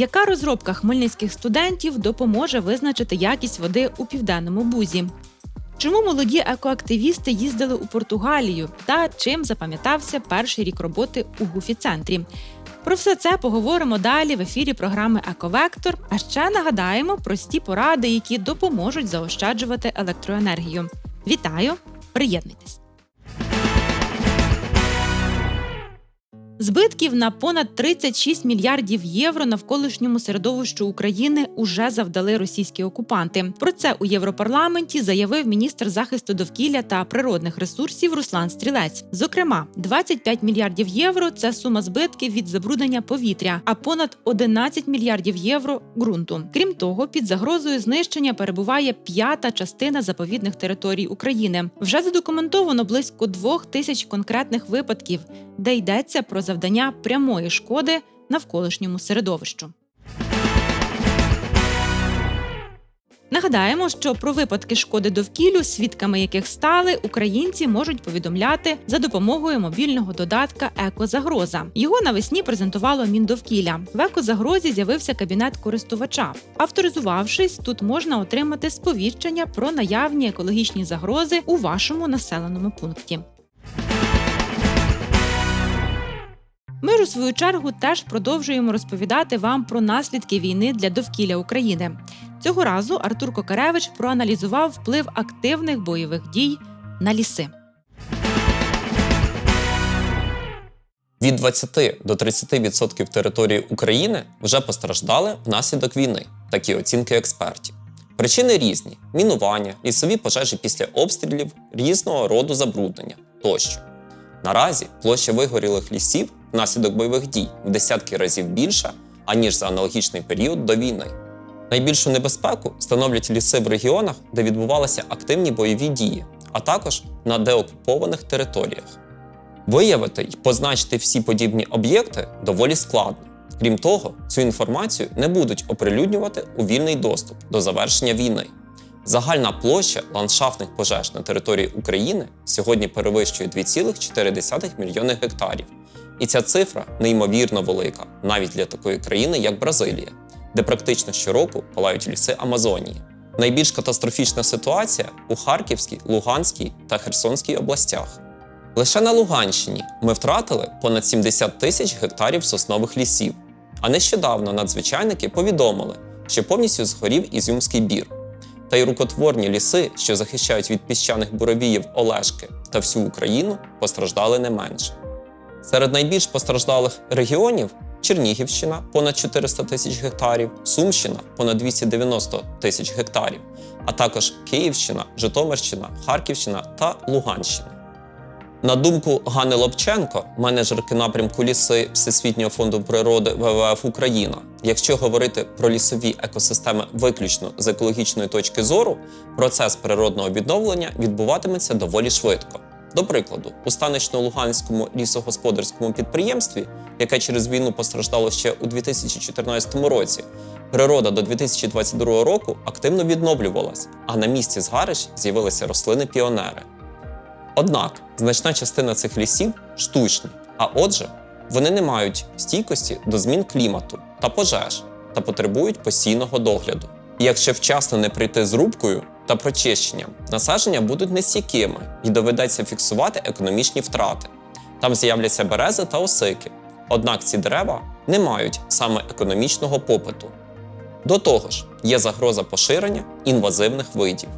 Яка розробка хмельницьких студентів допоможе визначити якість води у південному бузі? Чому молоді екоактивісти їздили у Португалію та чим запам'ятався перший рік роботи у Гуфі-центрі? Про все це поговоримо далі в ефірі програми Ековектор. А ще нагадаємо прості поради, які допоможуть заощаджувати електроенергію. Вітаю! Приєднуйтесь! Збитків на понад 36 мільярдів євро навколишньому середовищу України уже завдали російські окупанти. Про це у Європарламенті заявив міністр захисту довкілля та природних ресурсів Руслан Стрілець. Зокрема, 25 мільярдів євро це сума збитків від забруднення повітря, а понад 11 мільярдів євро ґрунту. Крім того, під загрозою знищення перебуває п'ята частина заповідних територій України. Вже задокументовано близько двох тисяч конкретних випадків, де йдеться про завдання прямої шкоди навколишньому середовищу. Нагадаємо, що про випадки шкоди довкіллю, свідками яких стали, українці можуть повідомляти за допомогою мобільного додатка Екозагроза. Його навесні презентувало Міндовкілля. В екозагрозі з'явився кабінет користувача. Авторизувавшись, тут можна отримати сповіщення про наявні екологічні загрози у вашому населеному пункті. Свою чергу теж продовжуємо розповідати вам про наслідки війни для довкілля України. Цього разу Артур Кокаревич проаналізував вплив активних бойових дій на ліси. Від 20 до 30% території України вже постраждали внаслідок війни. Такі оцінки експертів. Причини різні: мінування, лісові пожежі після обстрілів, різного роду забруднення тощо. Наразі площа вигорілих лісів внаслідок бойових дій в десятки разів більша, аніж за аналогічний період до війни. Найбільшу небезпеку становлять ліси в регіонах, де відбувалися активні бойові дії, а також на деокупованих територіях. Виявити й позначити всі подібні об'єкти доволі складно. Крім того, цю інформацію не будуть оприлюднювати у вільний доступ до завершення війни. Загальна площа ландшафтних пожеж на території України сьогодні перевищує 2,4 мільйони гектарів. І ця цифра неймовірно велика, навіть для такої країни, як Бразилія, де практично щороку палають ліси Амазонії. Найбільш катастрофічна ситуація у Харківській, Луганській та Херсонській областях. Лише на Луганщині ми втратили понад 70 тисяч гектарів соснових лісів. А нещодавно надзвичайники повідомили, що повністю згорів Ізюмський бір. Та й рукотворні ліси, що захищають від піщаних буровіїв Олешки та всю Україну, постраждали не менше. Серед найбільш постраждалих регіонів Чернігівщина понад 400 тисяч гектарів, Сумщина понад 290 тисяч гектарів, а також Київщина, Житомирщина, Харківщина та Луганщина. На думку Гани Лобченко, менеджерки напрямку ліси Всесвітнього фонду природи ВВФ Україна, якщо говорити про лісові екосистеми виключно з екологічної точки зору, процес природного відновлення відбуватиметься доволі швидко. До прикладу, у станично-луганському лісогосподарському підприємстві, яке через війну постраждало ще у 2014 році, природа до 2022 року активно відновлювалась, а на місці згарищ з'явилися рослини-піонери. Однак значна частина цих лісів штучні, а отже, вони не мають стійкості до змін клімату та пожеж та потребують постійного догляду. І якщо вчасно не прийти з рубкою та прочищенням, насадження будуть нестійкими і доведеться фіксувати економічні втрати. Там з'являться берези та осики. Однак ці дерева не мають саме економічного попиту. До того ж, є загроза поширення інвазивних видів.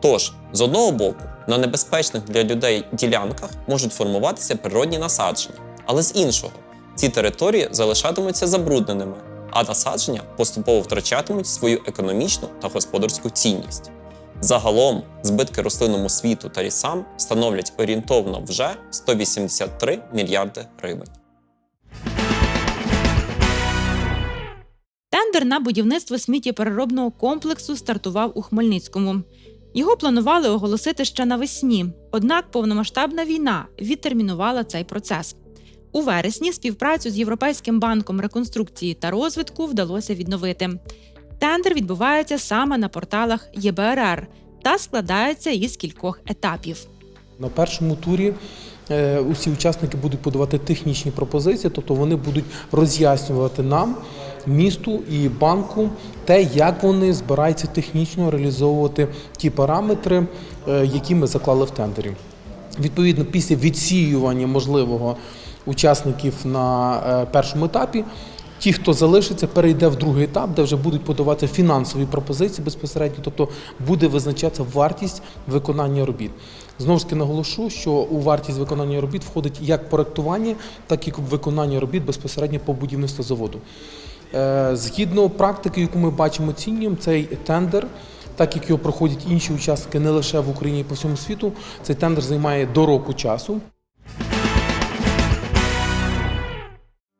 Тож, з одного боку, на небезпечних для людей ділянках можуть формуватися природні насадження, але з іншого, ці території залишатимуться забрудненими, а насадження поступово втрачатимуть свою економічну та господарську цінність. Загалом збитки рослинному світу та лісам становлять орієнтовно вже 183 мільярди гривень. Тендер на будівництво сміттєпереробного комплексу стартував у Хмельницькому. Його планували оголосити ще навесні, однак повномасштабна війна відтермінувала цей процес. У вересні співпрацю з Європейським банком реконструкції та розвитку вдалося відновити. Тендер відбувається саме на порталах ЄБРР та складається із кількох етапів. На першому турі е, усі учасники будуть подавати технічні пропозиції, тобто вони будуть роз'яснювати нам, місту і банку те, як вони збираються технічно реалізовувати ті параметри, е, які ми заклали в тендері. Відповідно, після відсіювання можливого учасників на е, першому етапі, ті, хто залишиться, перейде в другий етап, де вже будуть подавати фінансові пропозиції безпосередньо, тобто буде визначатися вартість виконання робіт. Знову ж таки наголошу, що у вартість виконання робіт входить як проектування, так і виконання робіт безпосередньо по будівництву заводу. Е, Згідно практики, яку ми бачимо, оцінюємо, цей тендер, так як його проходять інші учасники не лише в Україні, а по всьому світу, цей тендер займає до року часу.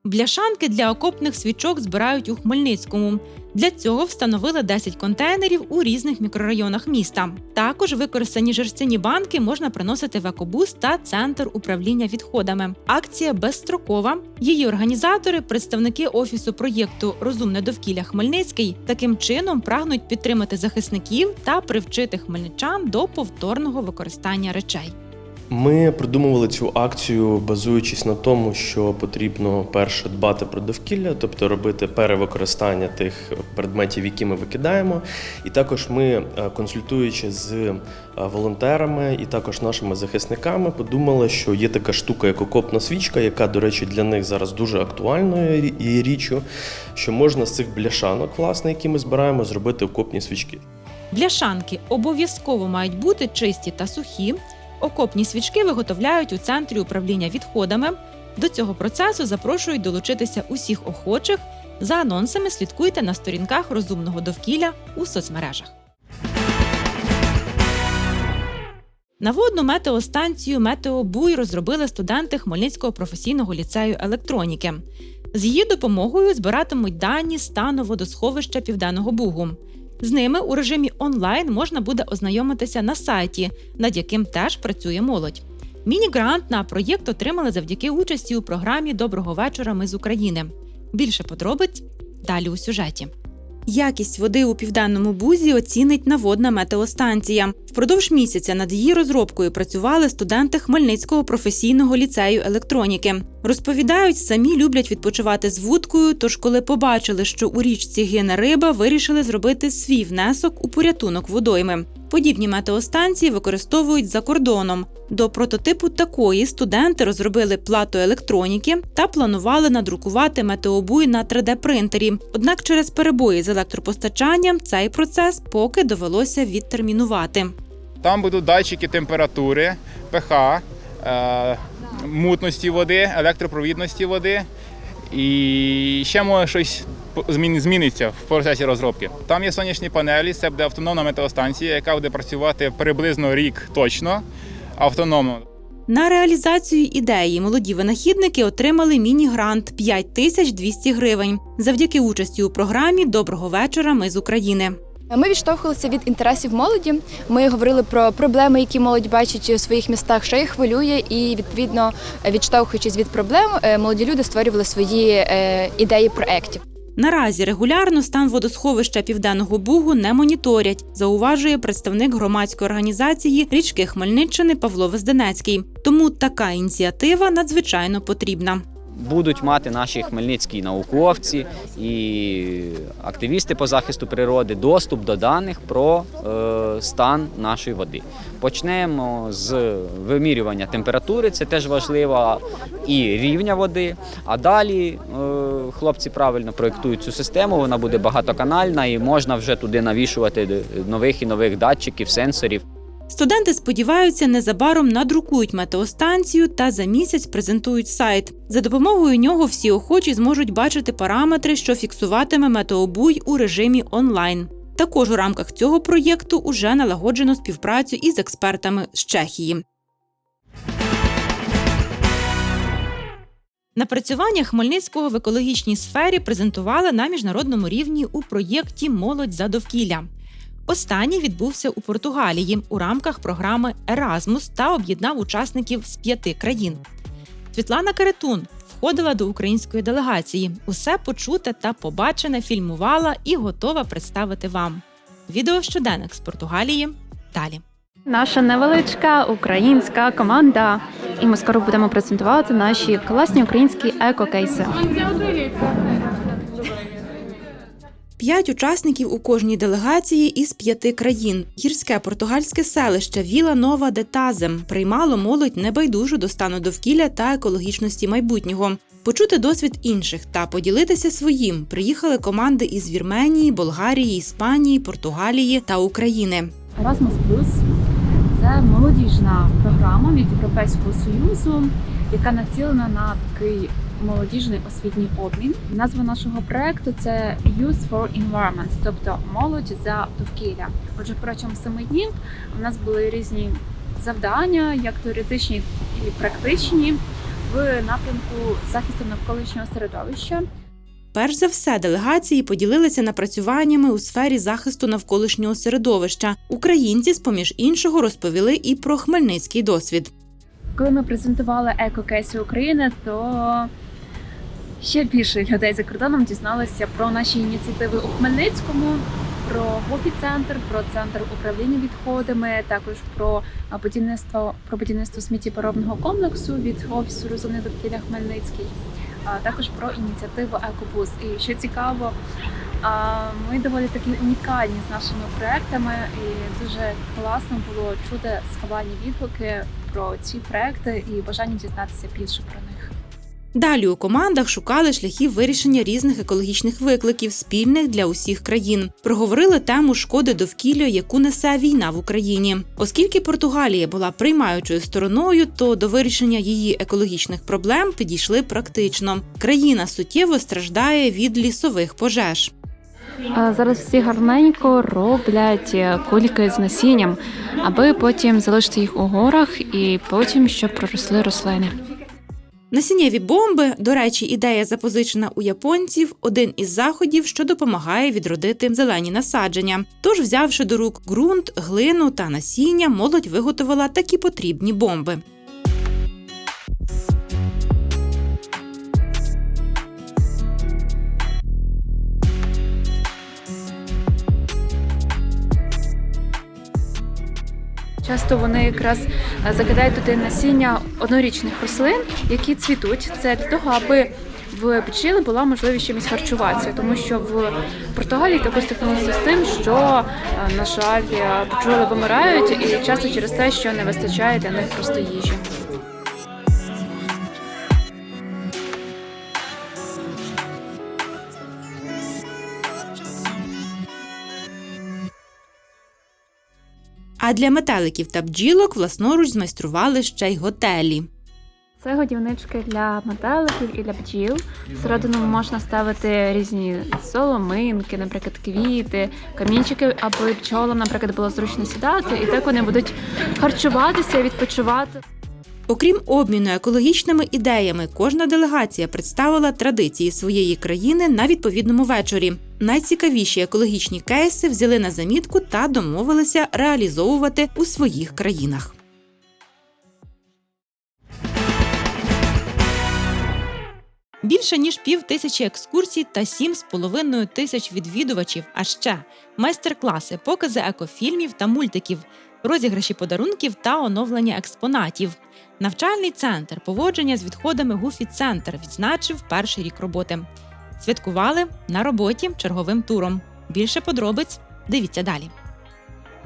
Бляшанки для окопних свічок збирають у Хмельницькому. Для цього встановили 10 контейнерів у різних мікрорайонах міста. Також використані жерстяні банки можна приносити в екобус та центр управління відходами. Акція безстрокова. Її організатори, представники офісу проєкту Розумне довкілля Хмельницький, таким чином прагнуть підтримати захисників та привчити хмельничан до повторного використання речей. Ми придумували цю акцію, базуючись на тому, що потрібно перше дбати про довкілля, тобто робити перевикористання тих предметів, які ми викидаємо. І також ми, е, консультуючи з е, волонтерами і також нашими захисниками, подумали, що є така штука, як окопна свічка, яка, до речі, для них зараз дуже актуальною є річчю, що можна з цих бляшанок, власне, які ми збираємо, зробити окопні свічки. Бляшанки обов'язково мають бути чисті та сухі. Окопні свічки виготовляють у центрі управління відходами. До цього процесу запрошують долучитися усіх охочих. За анонсами слідкуйте на сторінках розумного довкілля у соцмережах. Наводну метеостанцію Метеобуй розробили студенти Хмельницького професійного ліцею електроніки. З її допомогою збиратимуть дані стану водосховища Південного Бугу. З ними у режимі онлайн можна буде ознайомитися на сайті, над яким теж працює молодь. Міні-грант на проєкт отримали завдяки участі у програмі Доброго вечора. Ми з України. Більше подробиць далі у сюжеті. Якість води у південному бузі оцінить наводна метеостанція. Впродовж місяця над її розробкою працювали студенти Хмельницького професійного ліцею електроніки. Розповідають, самі люблять відпочивати з вудкою. Тож, коли побачили, що у річці гине риба, вирішили зробити свій внесок у порятунок водойми. Подібні метеостанції використовують за кордоном. До прототипу такої студенти розробили плату електроніки та планували надрукувати метеобуй на 3D-принтері. Однак через перебої з електропостачанням цей процес поки довелося відтермінувати. Там будуть датчики температури, pH, мутності води, електропровідності води. І ще може щось зміниться в процесі розробки. Там є сонячні панелі, це буде автономна метеостанція, яка буде працювати приблизно рік точно автономно. На реалізацію ідеї молоді винахідники отримали міні-грант 5200 гривень завдяки участі у програмі Доброго вечора. Ми з України. Ми відштовхувалися від інтересів молоді. Ми говорили про проблеми, які молодь бачить у своїх містах, що їх хвилює, і відповідно, відштовхуючись від проблем, е, молоді люди створювали свої е, ідеї проєктів. Наразі регулярно стан водосховища Південного Бугу не моніторять, зауважує представник громадської організації річки Хмельниччини Павло Везденецький. Тому така ініціатива надзвичайно потрібна. Будуть мати наші хмельницькі науковці і активісти по захисту природи доступ до даних про е, стан нашої води. Почнемо з вимірювання температури, це теж важливо, і рівня води. А далі е, хлопці правильно проєктують цю систему, вона буде багатоканальна і можна вже туди навішувати нових і нових датчиків, сенсорів. Студенти сподіваються, незабаром надрукують метеостанцію та за місяць презентують сайт. За допомогою нього всі охочі зможуть бачити параметри, що фіксуватиме метеобуй у режимі онлайн. Також у рамках цього проєкту уже налагоджено співпрацю із експертами з Чехії. Напрацювання Хмельницького в екологічній сфері презентували на міжнародному рівні у проєкті Молодь за довкілля. Останній відбувся у Португалії у рамках програми Еразмус та об'єднав учасників з п'яти країн. Світлана Каретун входила до української делегації. Усе почуте та побачене фільмувала і готова представити вам. Відео щоденник з Португалії. Далі. Наша невеличка українська команда, і ми скоро будемо презентувати наші класні українські екокейси. П'ять учасників у кожній делегації із п'яти країн. Гірське португальське селище Віла Нова де Тазем приймало молодь небайдужу до стану довкілля та екологічності майбутнього. Почути досвід інших та поділитися своїм приїхали команди із Вірменії, Болгарії, Іспанії, Португалії та України. Erasmus Plus – це молодіжна програма від Європейського Союзу, яка націлена на такий молодіжний освітній обмін. Назва нашого проекту це Youth for Environment, тобто молодь за довкілля. Отже, протягом семи днів у нас були різні завдання, як теоретичні і практичні, в напрямку захисту навколишнього середовища. Перш за все, делегації поділилися напрацюваннями у сфері захисту навколишнього середовища. Українці, з поміж іншого, розповіли і про хмельницький досвід. Коли ми презентували екокейси України, то ще більше людей за кордоном дізналися про наші ініціативи у Хмельницькому, про Гофі-центр, про центр управління відходами, також про будівництво про будівництво сміттєпоробного комплексу від офісу розумне довкілля Хмельницький, а також про ініціативу Екобус. І що цікаво, ми доволі такі унікальні з нашими проектами, і дуже класно було чути схвальні відгуки про ці проекти і бажання дізнатися більше про них. Далі у командах шукали шляхів вирішення різних екологічних викликів, спільних для усіх країн. Проговорили тему шкоди довкілля, яку несе війна в Україні. Оскільки Португалія була приймаючою стороною, то до вирішення її екологічних проблем підійшли практично. Країна суттєво страждає від лісових пожеж. Зараз всі гарненько роблять е, кульки з насінням, аби потім залишити їх у горах і потім щоб проросли рослини. Насіннєві бомби, до речі, ідея запозичена у японців, один із заходів, що допомагає відродити зелені насадження. Тож, взявши до рук ґрунт, глину та насіння, молодь виготовила такі потрібні бомби. Часто вони якраз е, закидають туди насіння однорічних рослин, які цвітуть. Це для того, аби в бджіли була можливість чимось харчуватися, тому що в Португалії також стикнулися з тим, що, е, на жаль, е, вимирають, і часто через те, що не вистачає для них просто їжі. А для метеликів та бджілок власноруч змайстрували ще й готелі. Це годівнички для метеликів і для бджіл. Всередину можна ставити різні соломинки, наприклад, квіти, камінчики, аби пчолам, наприклад, було зручно сідати, і так вони будуть харчуватися і відпочивати. Окрім обміну екологічними ідеями, кожна делегація представила традиції своєї країни на відповідному вечорі. Найцікавіші екологічні кейси взяли на замітку та домовилися реалізовувати у своїх країнах. Більше ніж пів тисячі екскурсій та сім з половиною тисяч відвідувачів. А ще майстер-класи, покази екофільмів та мультиків, розіграші подарунків та оновлення експонатів. Навчальний центр поводження з відходами Гуфі Центр відзначив перший рік роботи. Святкували на роботі черговим туром. Більше подробиць дивіться далі.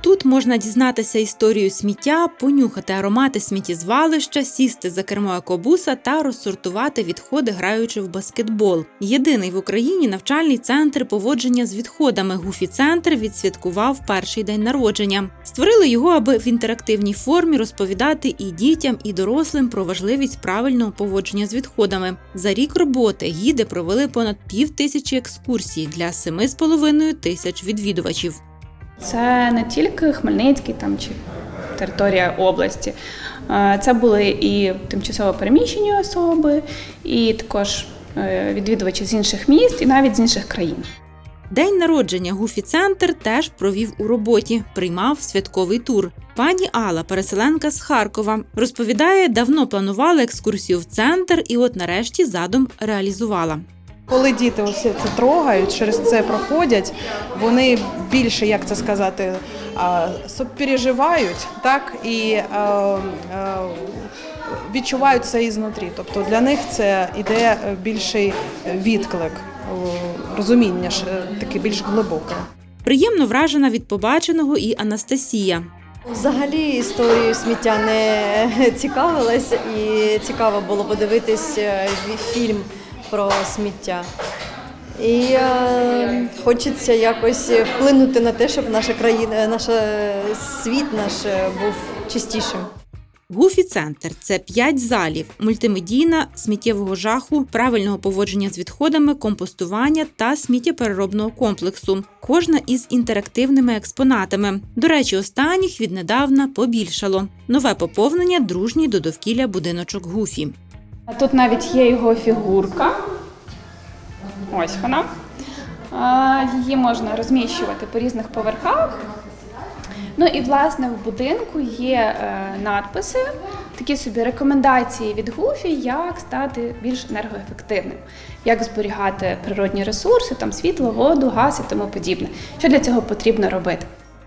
Тут можна дізнатися історію сміття, понюхати аромати сміттєзвалища, сісти за кермо екобуса та розсортувати відходи, граючи в баскетбол. Єдиний в Україні навчальний центр поводження з відходами Гуфі Центр відсвяткував перший день народження. Створили його, аби в інтерактивній формі розповідати і дітям, і дорослим про важливість правильного поводження з відходами. За рік роботи гіди провели понад пів тисячі екскурсій для 7,5 тисяч відвідувачів. Це не тільки Хмельницький там чи територія області. Е, Це були і тимчасово переміщені особи, і також е, відвідувачі з інших міст, і навіть з інших країн. День народження Гуфі Центр теж провів у роботі, приймав святковий тур. Пані Алла, переселенка з Харкова, розповідає, давно планувала екскурсію в центр, і от нарешті задум реалізувала. Коли діти ось це трогають, через це проходять, вони більше, як це сказати, а, сопереживають, так і е, е, відчувають це ізнутрі. Тобто для них це іде більший відклик. розуміння ж е, таке більш глибоке. Приємно вражена від побаченого і Анастасія. Взагалі історією сміття не цікавилась, і цікаво було подивитись е, фільм про сміття. І е, хочеться якось вплинути на те, щоб наша країна, наш світ наш е, був чистішим. Гуфі центр це п'ять залів, мультимедійна, сміттєвого жаху, правильного поводження з відходами, компостування та сміттєпереробного комплексу. Кожна із інтерактивними експонатами. До речі, останніх віднедавна побільшало. Нове поповнення дружній до довкілля будиночок Гуфі. Тут навіть є його фігурка. Ось вона. Її можна розміщувати по різних поверхах. Ну і власне в будинку є е, надписи, такі собі рекомендації від Гуфі, як стати більш енергоефективним, як зберігати природні ресурси, там світло, воду, газ і тому подібне. Що для цього потрібно робити?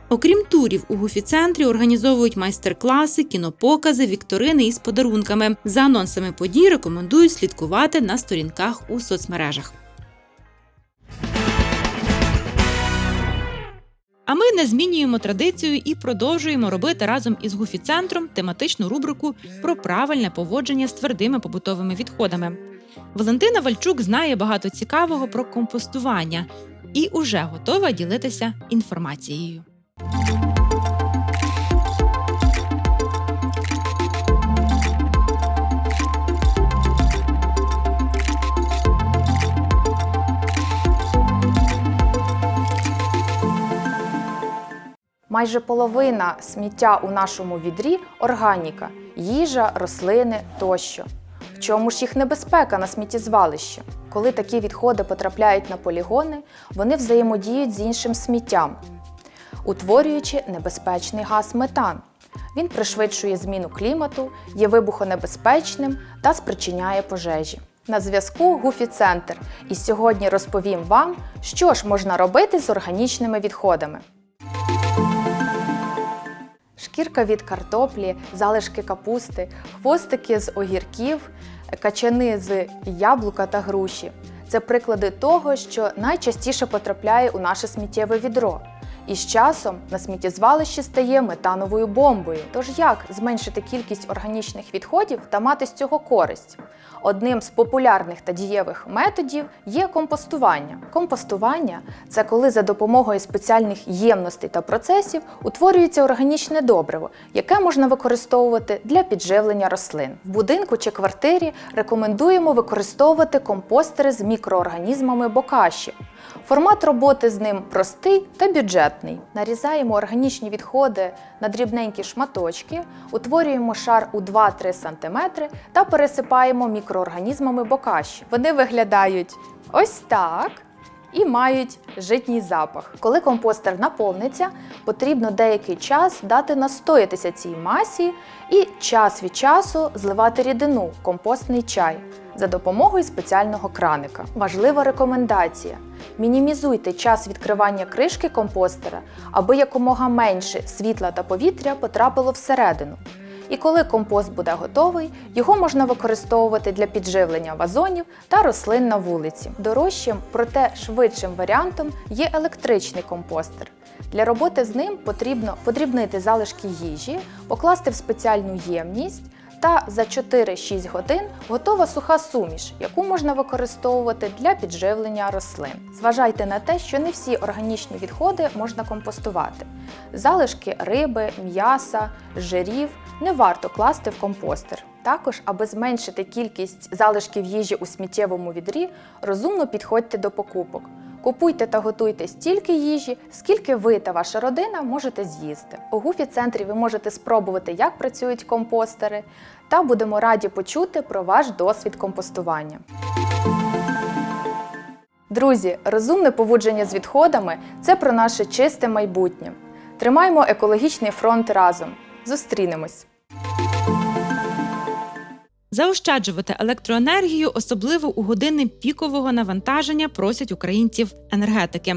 Окрім турів, у Гуфі-центрі організовують майстер-класи, кінопокази, вікторини із подарунками. За анонсами подій рекомендують слідкувати на сторінках у соцмережах. А ми не змінюємо традицію і продовжуємо робити разом із Гуфі-центром тематичну рубрику про правильне поводження з твердими побутовими відходами. Валентина Вальчук знає багато цікавого про компостування і уже готова ділитися інформацією. Майже половина сміття у нашому відрі органіка, їжа, рослини тощо. В чому ж їх небезпека на сміттєзвалищі? Коли такі відходи потрапляють на полігони, вони взаємодіють з іншим сміттям, утворюючи небезпечний газ метан. Він пришвидшує зміну клімату, є вибухонебезпечним та спричиняє пожежі. На зв'язку Гуфі Центр. І сьогодні розповім вам, що ж можна робити з органічними відходами. Шкірка від картоплі, залишки капусти, хвостики з огірків, качани з яблука та груші. Це приклади того, що найчастіше потрапляє у наше сміттєве відро. І з часом на сміттєзвалищі стає метановою бомбою. Тож як зменшити кількість органічних відходів та мати з цього користь? Одним з популярних та дієвих методів є компостування. Компостування це коли за допомогою спеціальних ємностей та процесів утворюється органічне добриво, яке можна використовувати для підживлення рослин. В будинку чи квартирі рекомендуємо використовувати компостери з мікроорганізмами бокаші. Формат роботи з ним простий та бюджетний. Нарізаємо органічні відходи на дрібненькі шматочки, утворюємо шар у 2-3 см та пересипаємо мікроорганізмами бокаші. Вони виглядають ось так. І мають житній запах. Коли компостер наповниться, потрібно деякий час дати настоятися цій масі і час від часу зливати рідину компостний чай за допомогою спеціального краника. Важлива рекомендація: мінімізуйте час відкривання кришки компостера, аби якомога менше світла та повітря потрапило всередину. І коли компост буде готовий, його можна використовувати для підживлення вазонів та рослин на вулиці. Дорожчим, проте швидшим варіантом є електричний компостер. Для роботи з ним потрібно подрібнити залишки їжі, покласти в спеціальну ємність. Та за 4-6 годин готова суха суміш, яку можна використовувати для підживлення рослин. Зважайте на те, що не всі органічні відходи можна компостувати. Залишки риби, м'яса, жирів не варто класти в компостер. Також, аби зменшити кількість залишків їжі у сміттєвому відрі, розумно підходьте до покупок. Купуйте та готуйте стільки їжі, скільки ви та ваша родина можете з'їсти. У Гуфі центрі ви можете спробувати, як працюють компостери, та будемо раді почути про ваш досвід компостування. Друзі, розумне поводження з відходами це про наше чисте майбутнє. Тримаймо екологічний фронт разом. Зустрінемось! Заощаджувати електроенергію, особливо у години пікового навантаження, просять українців енергетики.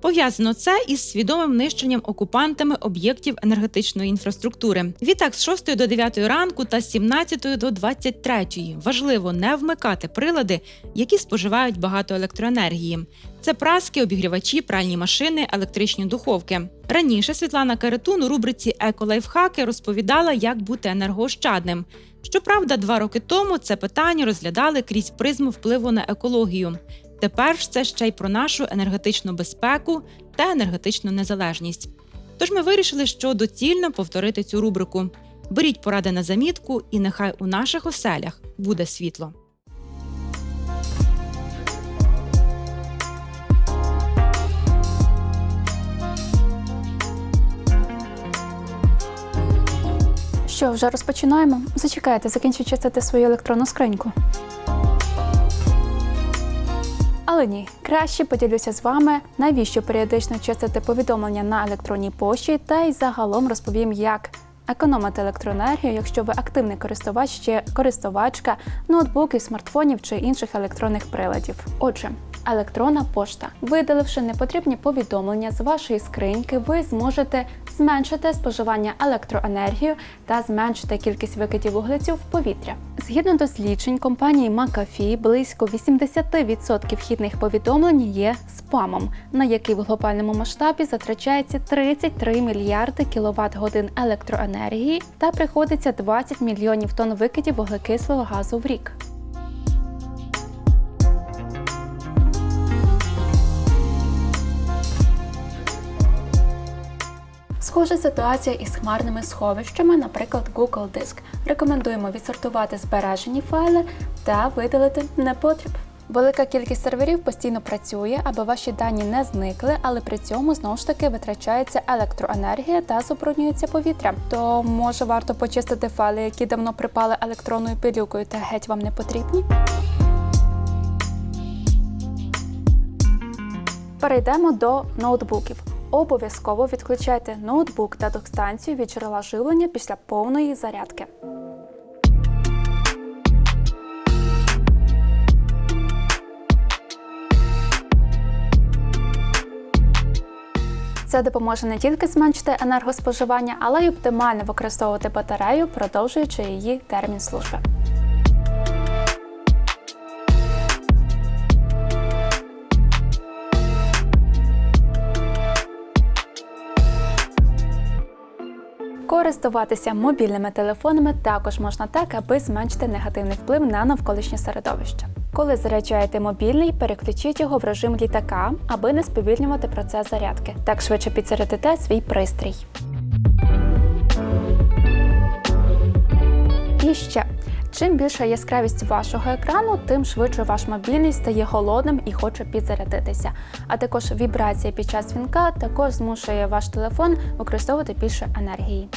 Пов'язано це із свідомим нищенням окупантами об'єктів енергетичної інфраструктури. Відтак, з 6 до 9 ранку та з 17 до 23 важливо не вмикати прилади, які споживають багато електроенергії. Це праски, обігрівачі, пральні машини, електричні духовки. Раніше Світлана Каретун у рубриці Еколайфхаки розповідала, як бути енергоощадним. Щоправда, два роки тому це питання розглядали крізь призму впливу на екологію. Тепер ж це ще й про нашу енергетичну безпеку та енергетичну незалежність. Тож ми вирішили, що доцільно повторити цю рубрику. Беріть поради на замітку, і нехай у наших оселях буде світло. Що, вже розпочинаємо? Зачекайте, закінчу чистити свою електронну скриньку. Але ні, краще поділюся з вами, навіщо періодично чистити повідомлення на електронній пошті, та й загалом розповім, як економити електроенергію, якщо ви активний користувач чи користувачка ноутбуків, смартфонів чи інших електронних приладів. Отже, електронна пошта. Видаливши непотрібні повідомлення з вашої скриньки, ви зможете зменшити споживання електроенергії та зменшити кількість викидів вуглецю в повітря. Згідно досліджень компанії McAfee, близько 80% вхідних повідомлень є спамом, на який в глобальному масштабі затрачається 33 мільярди кіловат годин електроенергії та приходиться 20 мільйонів тонн викидів вуглекислого газу в рік. Схожа ситуація із хмарними сховищами, наприклад, Google Диск. Рекомендуємо відсортувати збережені файли та видалити непотріб. Велика кількість серверів постійно працює, аби ваші дані не зникли, але при цьому знову ж таки витрачається електроенергія та забруднюється повітря. То може варто почистити файли, які давно припали електронною пилюкою та геть вам не потрібні. Перейдемо до ноутбуків. Обов'язково відключайте ноутбук та док-станцію від джерела живлення після повної зарядки. Це допоможе не тільки зменшити енергоспоживання, але й оптимально використовувати батарею, продовжуючи її термін служби. Користуватися мобільними телефонами також можна так, аби зменшити негативний вплив на навколишнє середовище. Коли заряджаєте мобільний, переключіть його в режим літака, аби не сповільнювати процес зарядки. Так швидше підзарядите свій пристрій. І ще. Чим більша яскравість вашого екрану, тим швидше ваш мобільний стає голодним і хоче підзарядитися. А також вібрація під час дзвінка також змушує ваш телефон використовувати більше енергії.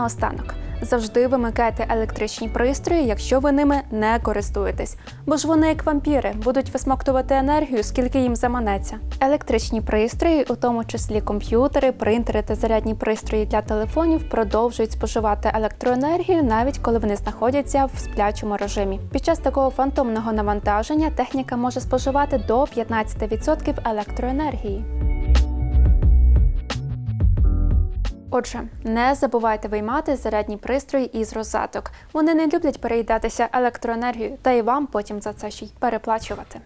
Наостанок. Завжди вимикайте електричні пристрої, якщо ви ними не користуєтесь, бо ж вони, як вампіри, будуть висмоктувати енергію, скільки їм заманеться. Електричні пристрої, у тому числі комп'ютери, принтери та зарядні пристрої для телефонів, продовжують споживати електроенергію, навіть коли вони знаходяться в сплячому режимі. Під час такого фантомного навантаження техніка може споживати до 15% електроенергії. Отже, не забувайте виймати зарядні пристрої із розеток. Вони не люблять переїдатися електроенергією, та і вам потім за це ще й переплачувати.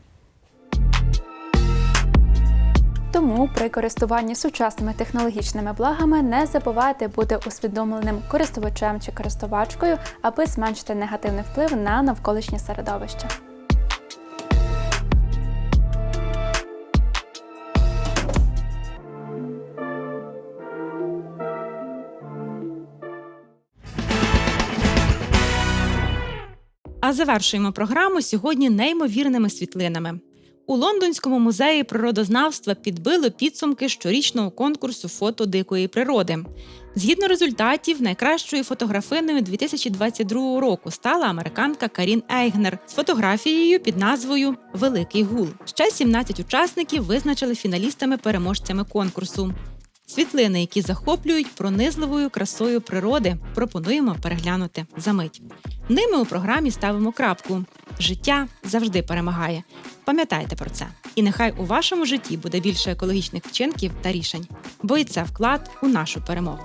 Тому при користуванні сучасними технологічними благами не забувайте бути усвідомленим користувачем чи користувачкою, аби зменшити негативний вплив на навколишнє середовище. А завершуємо програму сьогодні неймовірними світлинами. У Лондонському музеї природознавства підбили підсумки щорічного конкурсу фото дикої природи. Згідно результатів, найкращою фотографиною 2022 року стала американка Карін Ейгнер з фотографією під назвою Великий гул. Ще 17 учасників визначили фіналістами-переможцями конкурсу. Світлини, які захоплюють пронизливою красою природи, пропонуємо переглянути за мить. Ними у програмі ставимо крапку. Життя завжди перемагає. Пам'ятайте про це. І нехай у вашому житті буде більше екологічних вчинків та рішень, бо і це вклад у нашу перемогу.